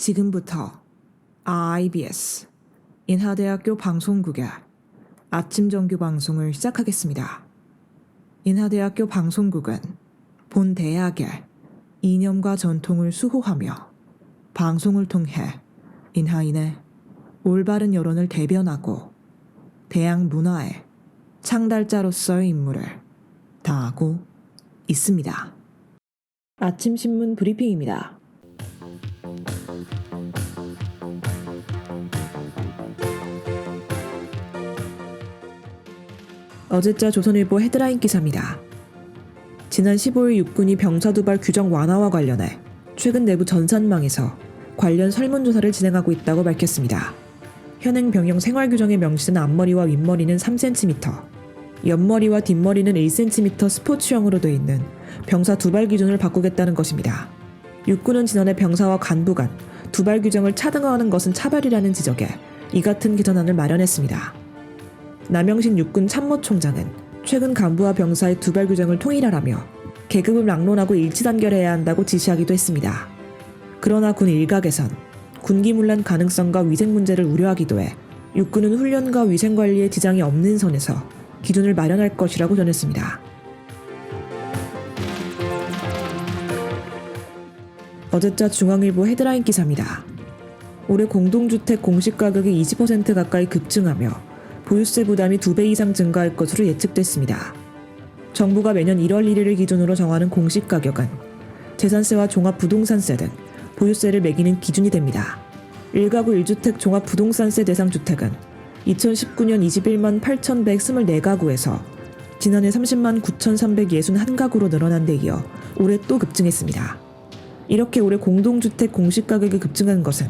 지금부터 IBS 인하대학교 방송국의 아침 정규 방송을 시작하겠습니다. 인하대학교 방송국은 본 대학의 이념과 전통을 수호하며 방송을 통해 인하인의 올바른 여론을 대변하고 대학 문화의 창달자로서의 임무를 다하고 있습니다. 아침 신문 브리핑입니다. 어제자 조선일보 헤드라인 기사입니다. 지난 15일 육군이 병사 도발 규정 완화와 관련해 최근 내부 전산망에서 관련 설문조사를 진행하고 있다고 밝혔습니다. 현행 병영 생활 규정에 명시된 앞머리와 윗머리는 3cm, 옆머리와 뒷머리는 1cm 스포츠형으로 되어 있는 병사 두발 기준을 바꾸겠다는 것입니다. 육군은 지난해 병사와 간부 간 두발 규정을 차등화하는 것은 차별이라는 지적에 이 같은 개선안을 마련했습니다. 남영신 육군 참모총장은 최근 간부와 병사의 두발 규정을 통일하라며 계급을 막론하고 일치 단결해야 한다고 지시하기도 했습니다. 그러나 군 일각에선 군기문란 가능성과 위생 문제를 우려하기도 해 육군은 훈련과 위생 관리에 지장이 없는 선에서 기준을 마련할 것이라고 전했습니다. 어제자 중앙일보 헤드라인 기사입니다. 올해 공동주택 공시가격이 20% 가까이 급증하며 보유세 부담이 2배 이상 증가할 것으로 예측됐습니다. 정부가 매년 1월 1일을 기준으로 정하는 공시가격은 재산세와 종합부동산세 등 보유세를 매기는 기준이 됩니다. 1가구 1주택 종합부동산세 대상 주택은 2019년 21만 8,124가구에서 지난해 30만 9,361가구로 늘어난 데 이어 올해 또 급증했습니다. 이렇게 올해 공동주택 공시가격이 급증한 것은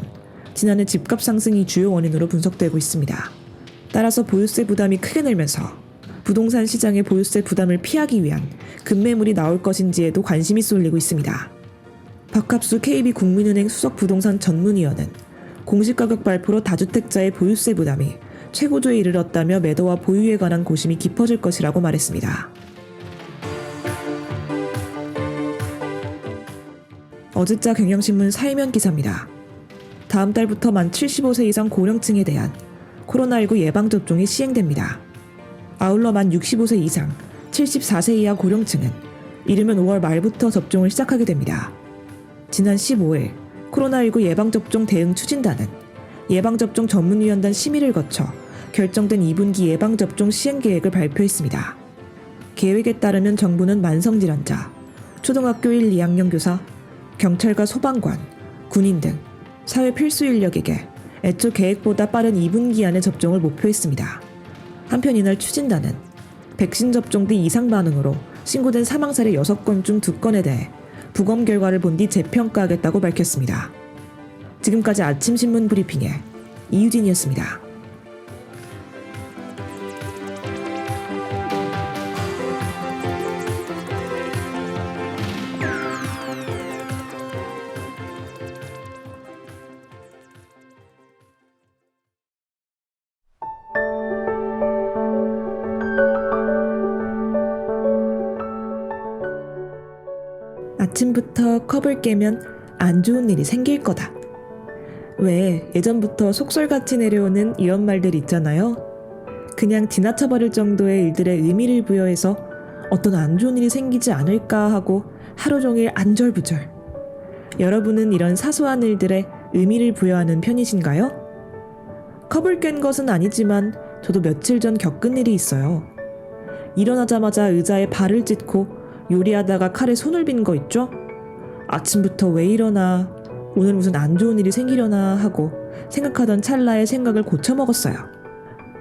지난해 집값 상승이 주요 원인으로 분석되고 있습니다. 따라서 보유세 부담이 크게 늘면서 부동산 시장의 보유세 부담을 피하기 위한 급매물이 나올 것인지에도 관심이 쏠리고 있습니다. 박합수 KB 국민은행 수석 부동산 전문위원은 공시가격 발표로 다주택자의 보유세 부담이 최고조에 이르렀다며 매도와 보유에 관한 고심이 깊어질 것이라고 말했습니다. 어제자 경향신문 사회면 기사입니다. 다음 달부터 만 75세 이상 고령층에 대한 코로나19 예방접종이 시행됩니다. 아울러 만 65세 이상, 74세 이하 고령층은 이르면 5월 말부터 접종을 시작하게 됩니다. 지난 15일 코로나19 예방접종 대응 추진단은 예방접종 전문위원단 심의를 거쳐 결정된 2분기 예방접종 시행 계획을 발표했습니다. 계획에 따르면 정부는 만성질환자, 초등학교 1, 2학년 교사, 경찰과 소방관, 군인 등 사회 필수 인력에게 애초 계획보다 빠른 2분기 안에 접종을 목표했습니다. 한편 이날 추진단은 백신 접종 뒤 이상 반응으로 신고된 사망 사례 6건 중 2건에 대해 부검 결과를 본 뒤 재평가하겠다고 밝혔습니다. 지금까지 아침 신문 브리핑의 이유진이었습니다. 컵을 깨면 안 좋은 일이 생길 거다. 왜 예전부터 속설같이 내려오는 이런 말들 있잖아요. 그냥 지나쳐버릴 정도의 일들의 의미를 부여해서 어떤 안 좋은 일이 생기지 않을까 하고 하루 종일 안절부절. 여러분은 이런 사소한 일들의 의미를 부여하는 편이신가요? 컵을 깬 것은 아니지만 저도 며칠 전 겪은 일이 있어요. 일어나자마자 의자에 발을 찢고 요리하다가 칼에 손을 빈 거 있죠? 아침부터 왜 이러나, 오늘 무슨 안 좋은 일이 생기려나 하고 생각하던 찰나에 생각을 고쳐먹었어요.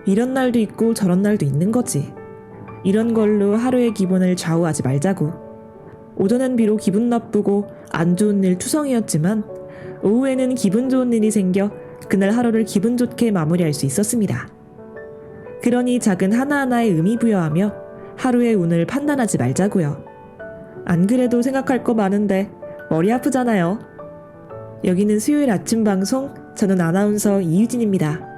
이런 날도 있고 저런 날도 있는 거지. 이런 걸로 하루의 기분을 좌우하지 말자고. 오전엔 비록 기분 나쁘고 안 좋은 일 투성이었지만 오후에는 기분 좋은 일이 생겨 그날 하루를 기분 좋게 마무리할 수 있었습니다. 그러니 작은 하나하나에 의미 부여하며 하루의 운을 판단하지 말자고요. 안 그래도 생각할 거 많은데 머리 아프잖아요. 여기는 수요일 아침 방송, 저는 아나운서 이유진입니다.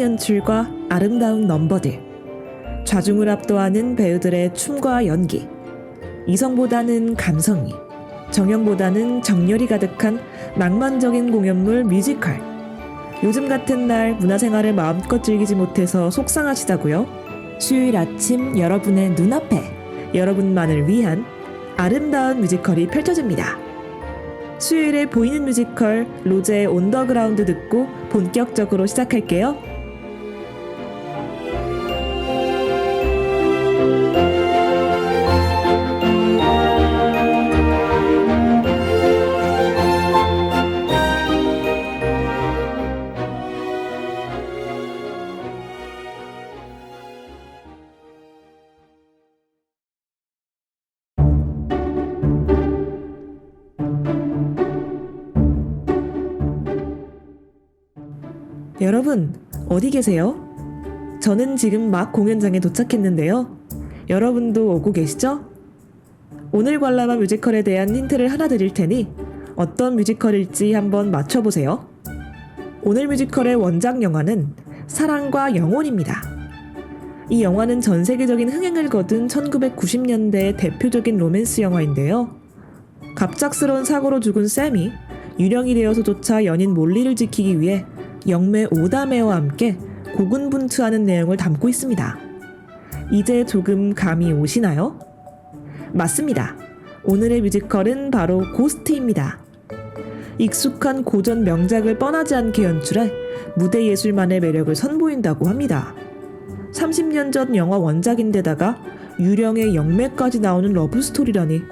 연출과 아름다운 넘버들, 좌중을 압도하는 배우들의 춤과 연기, 이성보다는 감성이, 정형보다는 정열이 가득한 낭만적인 공연물 뮤지컬. 요즘 같은 날 문화생활을 마음껏 즐기지 못해서 속상하시다고요? 수요일 아침 여러분의 눈앞에 여러분만을 위한 아름다운 뮤지컬이 펼쳐집니다. 수요일에 보이는 뮤지컬 로제의 온더그라운드 듣고 본격적으로 시작할게요. 여러분, 어디 계세요? 저는 지금 막 공연장에 도착했는데요. 여러분도 오고 계시죠? 오늘 관람한 뮤지컬에 대한 힌트를 하나 드릴 테니 어떤 뮤지컬일지 한번 맞춰보세요. 오늘 뮤지컬의 원작 영화는 사랑과 영혼입니다. 이 영화는 전 세계적인 흥행을 거둔 1990년대의 대표적인 로맨스 영화인데요. 갑작스러운 사고로 죽은 샘이 유령이 되어서조차 연인 몰리를 지키기 위해 영매 오다메와 함께 고군분투하는 내용을 담고 있습니다. 이제 조금 감이 오시나요? 맞습니다. 오늘의 뮤지컬은 바로 고스트입니다. 익숙한 고전 명작을 뻔하지 않게 연출해 무대 예술만의 매력을 선보인다고 합니다. 30년 전 영화 원작인데다가 유령의 영매까지 나오는 러브스토리라니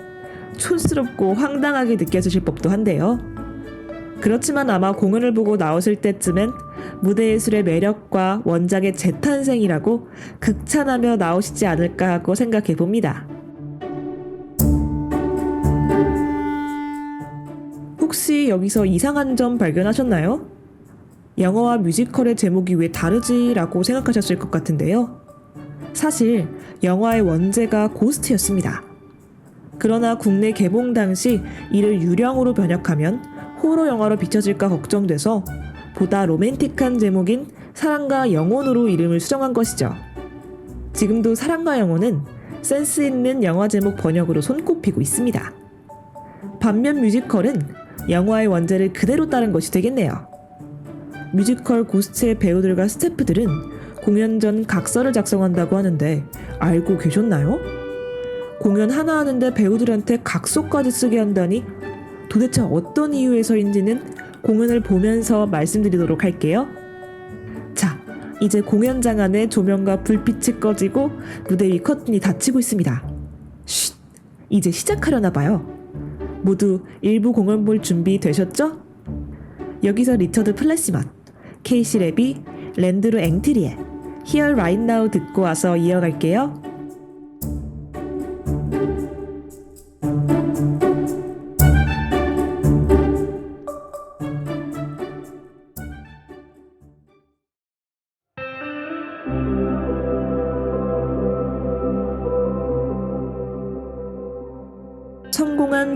촌스럽고 황당하게 느껴지실 법도 한데요. 그렇지만 아마 공연을 보고 나오실 때쯤엔 무대 예술의 매력과 원작의 재탄생이라고 극찬하며 나오시지 않을까 하고 생각해 봅니다. 혹시 여기서 이상한 점 발견하셨나요? 영화와 뮤지컬의 제목이 왜 다르지라고 생각하셨을 것 같은데요. 사실 영화의 원제가 고스트였습니다. 그러나 국내 개봉 당시 이를 유령으로 번역하면 호러 영화로 비춰질까 걱정돼서 보다 로맨틱한 제목인 사랑과 영혼으로 이름을 수정한 것이죠. 지금도 사랑과 영혼은 센스 있는 영화 제목 번역으로 손꼽히고 있습니다. 반면 뮤지컬은 영화의 원제를 그대로 따른 것이 되겠네요. 뮤지컬 고스트의 배우들과 스태프들은 공연 전 각서를 작성한다고 하는데 알고 계셨나요? 공연 하나 하는데 배우들한테 각서까지 쓰게 한다니 도대체 어떤 이유에서인지는 공연을 보면서 말씀드리도록 할게요. 자, 이제 공연장 안에 조명과 불빛이 꺼지고 무대 위 커튼이 닫히고 있습니다. 쉿, 이제 시작하려나 봐요. 모두 일부 공연 볼 준비 되셨죠? 여기서 리처드 플래시먼, 케이시 레비, 랜드루 앵트리에 Here Now 듣고 와서 이어갈게요.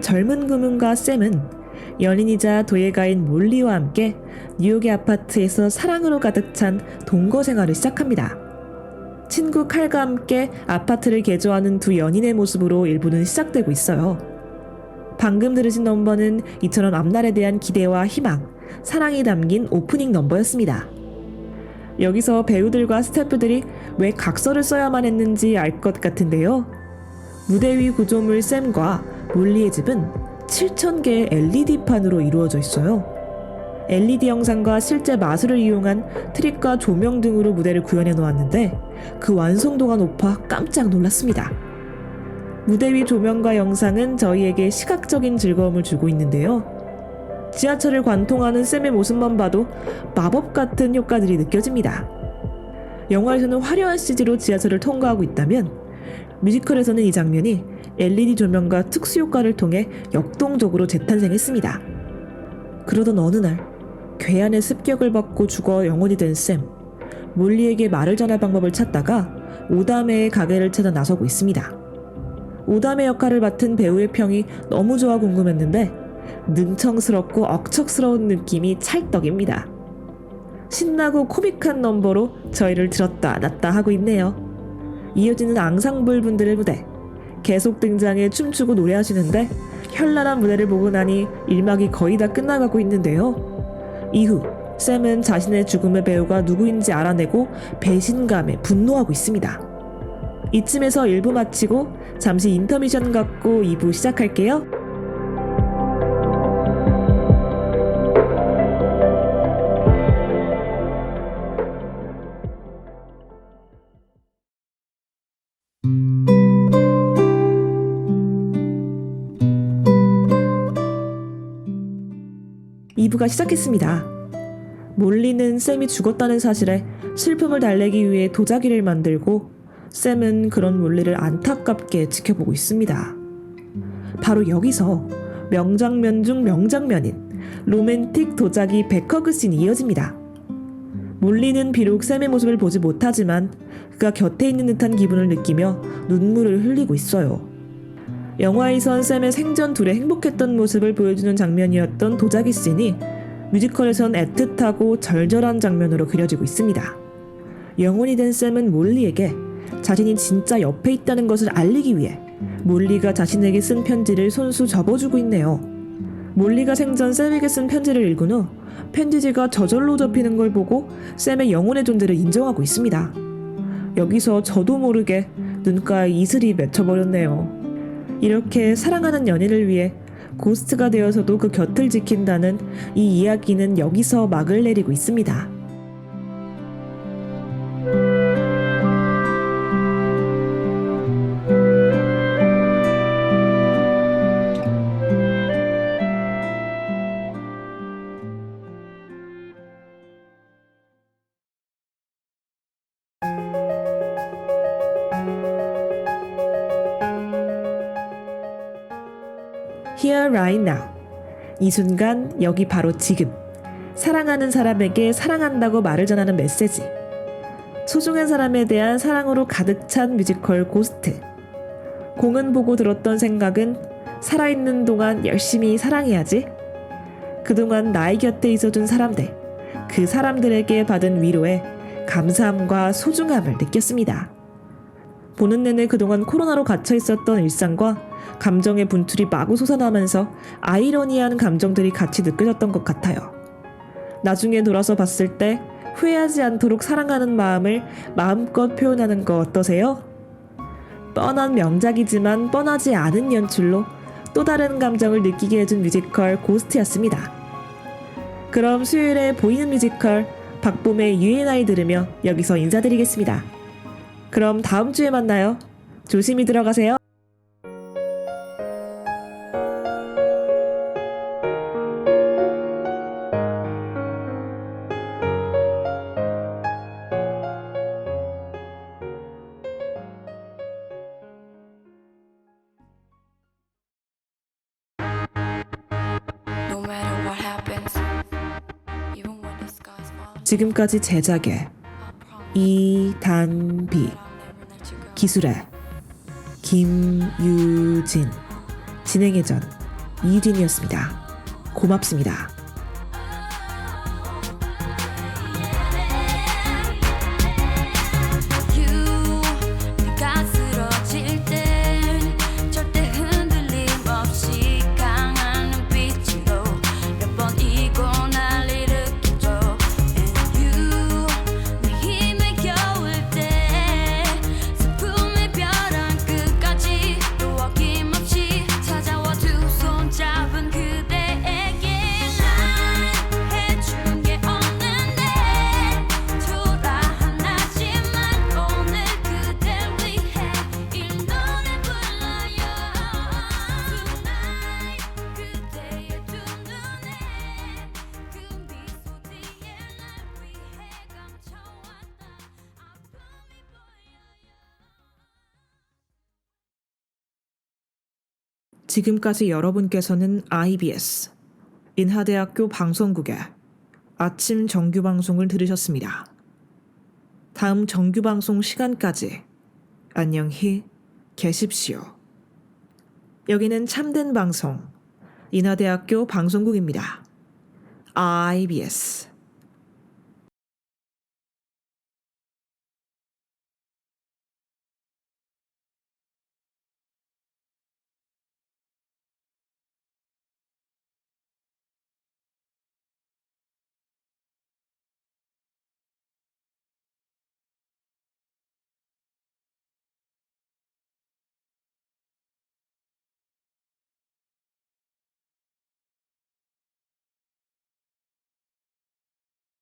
젊은 구문과 샘은 연인이자 도예가인 몰리와 함께 뉴욕의 아파트에서 사랑으로 가득 찬 동거 생활을 시작합니다. 친구 칼과 함께 아파트를 개조하는 두 연인의 모습으로 일부는 시작되고 있어요. 방금 들으신 넘버는 이처럼 앞날에 대한 기대와 희망, 사랑이 담긴 오프닝 넘버였습니다. 여기서 배우들과 스태프들이 왜 각서를 써야만 했는지 알 것 같은데요. 무대 위 구조물 샘과 몰리의 집은 7,000개의 LED판으로 이루어져 있어요. LED 영상과 실제 마술을 이용한 트릭과 조명 등으로 무대를 구현해 놓았는데 그 완성도가 높아 깜짝 놀랐습니다. 무대 위 조명과 영상은 저희에게 시각적인 즐거움을 주고 있는데요. 지하철을 관통하는 샘의 모습만 봐도 마법 같은 효과들이 느껴집니다. 영화에서는 화려한 CG로 지하철을 통과하고 있다면 뮤지컬에서는 이 장면이 LED 조명과 특수 효과를 통해 역동적으로 재탄생했습니다. 그러던 어느 날 괴한의 습격을 받고 죽어 영혼이 된 샘. 몰리에게 말을 전할 방법을 찾다가 오다메의 가게를 찾아 나서고 있습니다. 오다메 역할을 맡은 배우의 평이 너무 좋아 궁금했는데 능청스럽고 억척스러운 느낌이 찰떡입니다. 신나고 코믹한 넘버로 저희를 들었다 놨다 하고 있네요. 이어지는 앙상블 분들의 무대. 계속 등장해 춤추고 노래하시는데 현란한 무대를 보고 나니 일막이 거의 다 끝나가고 있는데요. 이후 샘은 자신의 죽음의 배우가 누구인지 알아내고 배신감에 분노하고 있습니다. 이쯤에서 1부 마치고 잠시 인터미션 갖고 2부 시작할게요. 이부가 시작했습니다. 몰리는 샘이 죽었다는 사실에 슬픔을 달래기 위해 도자기를 만들고 샘은 그런 몰리를 안타깝게 지켜보고 있습니다. 바로 여기서 명장면 중 명장면인 로맨틱 도자기 백허그 씬이 이어집니다. 몰리는 비록 샘의 모습을 보지 못하지만 그가 곁에 있는 듯한 기분을 느끼며 눈물을 흘리고 있어요. 영화에선 샘의 생전 둘의 행복했던 모습을 보여주는 장면이었던 도자기 씬이 뮤지컬에선 애틋하고 절절한 장면으로 그려지고 있습니다. 영혼이 된 샘은 몰리에게 자신이 진짜 옆에 있다는 것을 알리기 위해 몰리가 자신에게 쓴 편지를 손수 접어주고 있네요. 몰리가 생전 샘에게 쓴 편지를 읽은 후 편지지가 저절로 접히는 걸 보고 샘의 영혼의 존재를 인정하고 있습니다. 여기서 저도 모르게 눈가에 이슬이 맺혀버렸네요. 이렇게 사랑하는 연인을 위해 고스트가 되어서도 그 곁을 지킨다는 이 이야기는 여기서 막을 내리고 있습니다. 이 순간 여기 바로 지금. 사랑하는 사람에게 사랑한다고 말을 전하는 메시지. 소중한 사람에 대한 사랑으로 가득 찬 뮤지컬 고스트. 공은 보고 들었던 생각은 살아있는 동안 열심히 사랑해야지. 그동안 나의 곁에 있어준 사람들, 그 사람들에게 받은 위로에 감사함과 소중함을 느꼈습니다. 보는 내내 그동안 코로나로 갇혀 있었던 일상과 감정의 분출이 마구 솟아나면서 아이러니한 감정들이 같이 느껴졌던 것 같아요. 나중에 돌아서 봤을 때 후회하지 않도록 사랑하는 마음을 마음껏 표현하는 거 어떠세요? 뻔한 명작이지만 뻔하지 않은 연출로 또 다른 감정을 느끼게 해준 뮤지컬 고스트였습니다. 그럼 수요일에 보이는 뮤지컬 박봄의 유엔아이 들으며 여기서 인사드리겠습니다. 그럼 다음 주에 만나요. 조심히 들어가세요. 지금까지 제작의 이단비. 기술의 김유진 진행의 전 이유진이었습니다. 고맙습니다. 지금까지 여러분께서는 IBS 인하대학교 방송국의 아침 정규 방송을 들으셨습니다. 다음 정규 방송 시간까지 안녕히 계십시오. 여기는 참된 방송 인하대학교 방송국입니다. IBS